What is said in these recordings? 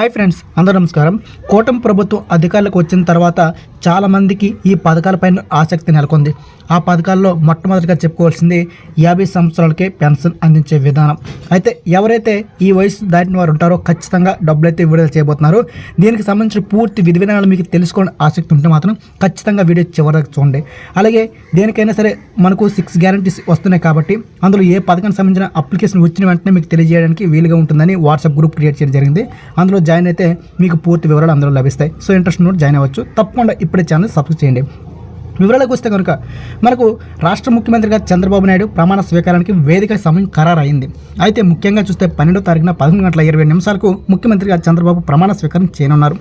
Hi friends అందరూ నమస్కారం. కూటమి ప్రభుత్వం అధికారులకు వచ్చిన తర్వాత చాలామందికి ఈ పథకాలపైన ఆసక్తి నెలకొంది. ఆ పథకాల్లో మొట్టమొదటిగా చెప్పుకోవాల్సింది యాభై సంవత్సరాలకే పెన్షన్ అందించే విధానం. అయితే ఎవరైతే ఈ వయసు దాటిన వారు ఉంటారో ఖచ్చితంగా డబ్బులు అయితే విడుదల చేయబోతున్నారు. దీనికి సంబంధించిన పూర్తి విధి విధానాలు మీకు తెలుసుకోవడం ఆసక్తి ఉంటే మాత్రం ఖచ్చితంగా వీడియో చివరికి చూడండి. అలాగే దేనికైనా సరే మనకు సిక్స్ గ్యారంటీస్ వస్తున్నాయి కాబట్టి అందులో ఏ పథకానికి సంబంధించిన అప్లికేషన్ వచ్చిన వెంటనే మీకు తెలియజేయడానికి వీలుగా ఉంటుందని వాట్సాప్ గ్రూప్ క్రియేట్ చేయడం జరిగింది. అందులో జాయిన్ అయితే మీకు పూర్తి వివరాలు అందులో లభిస్తాయి. సో ఇంట్రెస్ట్ నోట్ జాయిన్ అవ్వచ్చు. తప్పకుండా ఇప్పుడే ఛానల్ సబ్స్క్రైబ్ చేయండి. వివరాలకు వస్తే కనుక మనకు రాష్ట్ర ముఖ్యమంత్రిగా చంద్రబాబు నాయుడు ప్రమాణ స్వీకారానికి వేదిక సమయం ఖరారైంది. అయితే ముఖ్యంగా చూస్తే పన్నెండో తారీఖున పదకొండు గంటల ఇరవై నిమిషాలకు ముఖ్యమంత్రిగా చంద్రబాబు ప్రమాణ స్వీకారం చేయనున్నారు.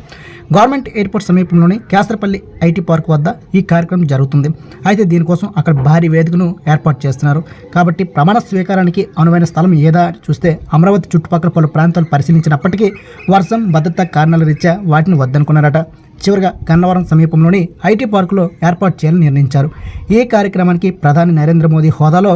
గవర్నమెంట్ ఎయిర్పోర్ట్ సమీపంలోని కేసరపల్లి ఐటీ పార్క్ వద్ద ఈ కార్యక్రమం జరుగుతుంది. అయితే దీనికోసం అక్కడ భారీ వేదికను ఏర్పాటు చేస్తున్నారు. కాబట్టి ప్రమాణ స్వీకారానికి అనువైన స్థలం ఏదా చూస్తే అమరావతి చుట్టుపక్కల పలు ప్రాంతాలు పరిశీలించినప్పటికీ వర్షం భద్రతా కారణాల రీత్యా వాటిని వద్దనుకున్నారట. చివరిగా గన్నవరం సమీపంలోని ఐటీ పార్కులో ఏర్పాటు చేయాలని నిర్ణయించారు. ఈ కార్యక్రమానికి ప్రధాని నరేంద్ర మోదీ హోదాలో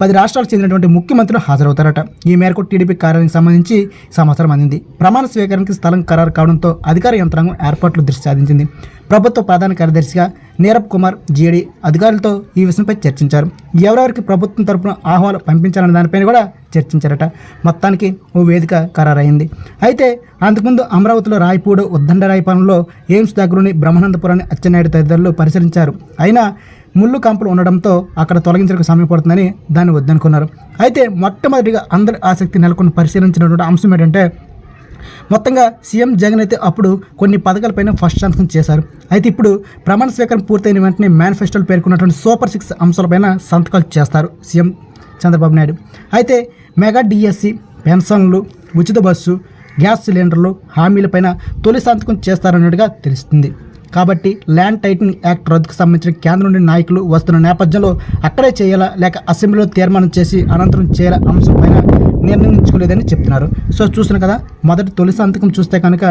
పది రాష్ట్రాలకు చెందినటువంటి ముఖ్యమంత్రులు హాజరవుతారట. ఈ మేరకు టీడీపీ కార్యాలయానికి సంబంధించి సమాచారం అందింది. ప్రమాణ స్వీకారానికి స్థలం ఖరారు కావడంతో అధికార యంత్రాంగం ఏర్పాట్లు దృష్టి సాధించింది ప్రభుత్వ ప్రధాన కార్యదర్శిగా నీరబ్ కుమార్ జీడీ అధికారులతో ఈ విషయంపై చర్చించారు. ఎవరెవరికి ప్రభుత్వం తరపున ఆహ్వానం పంపించాలనే దానిపైన కూడా చర్చించారట. మొత్తానికి ఓ వేదిక ఖరారైంది. అయితే అంతకుముందు అమరావతిలో రాయపూడు ఉద్దండరాయపాలెంలో ఎయిమ్స్ దగ్గరని బ్రహ్మానందపురాన్ని అచ్చెన్నాయుడు తదితరులు పరిశీలించారు. అయినా ముళ్ళు కంపలు ఉండడంతో అక్కడ తొలగించడానికి సమయం పడుతుందని దాన్ని వద్దనుకున్నారు. అయితే మొట్టమొదటిగా అందరి ఆసక్తి నెలకొని పరిశీలించినటువంటి అంశం ఏంటంటే మొత్తంగా సీఎం జగన్ అయితే అప్పుడు కొన్ని పథకాలపైన ఫస్ట్ సంతకం చేశారు. అయితే ఇప్పుడు ప్రమాణ స్వీకారం పూర్తయిన వెంటనే మేనిఫెస్టోలు పేర్కొన్నటువంటి సూపర్ సిక్స్ అంశాలపైన సంతకాలు చేస్తారు సీఎం చంద్రబాబు నాయుడు. అయితే మెగా డిఎస్సి పెన్షన్లు ఉచిత బస్సు గ్యాస్ సిలిండర్లు హామీలపైన తొలి సంతకం చేస్తారన్నట్టుగా తెలుస్తుంది. కాబట్టి ల్యాండ్ టైటింగ్ యాక్ట్ రద్దుకు సంబంధించిన కేంద్రం నుండి నాయకులు వస్తున్న నేపథ్యంలో అక్కడే చేయాలా లేక అసెంబ్లీలో తీర్మానం చేసి అనంతరం చేయాల అంశం పైన నిర్ణయించుకోలేదని చెప్తున్నారు. సో చూసిన కదా మొదటి తొలి సంతకం చూస్తే కనుక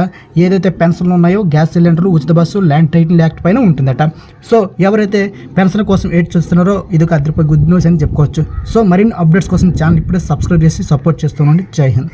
ఏదైతే పెన్షన్లు ఉన్నాయో గ్యాస్ సిలిండర్లు ఉచిత బస్సు ల్యాండ్ టైటిల్ యాక్ట్ పైన ఉంటుందట. సో ఎవరైతే పెన్షన్ కోసం ఎయిట్ చూస్తున్నారో ఇది ఒక అదిరిపోయి గుడ్ న్యూస్ అని చెప్పుకోవచ్చు. సో మరిన్ని అప్డేట్స్ కోసం ఛానల్ ఇప్పుడే సబ్స్క్రైబ్ చేసి సపోర్ట్ చేస్తున్నాండి జై హింద్.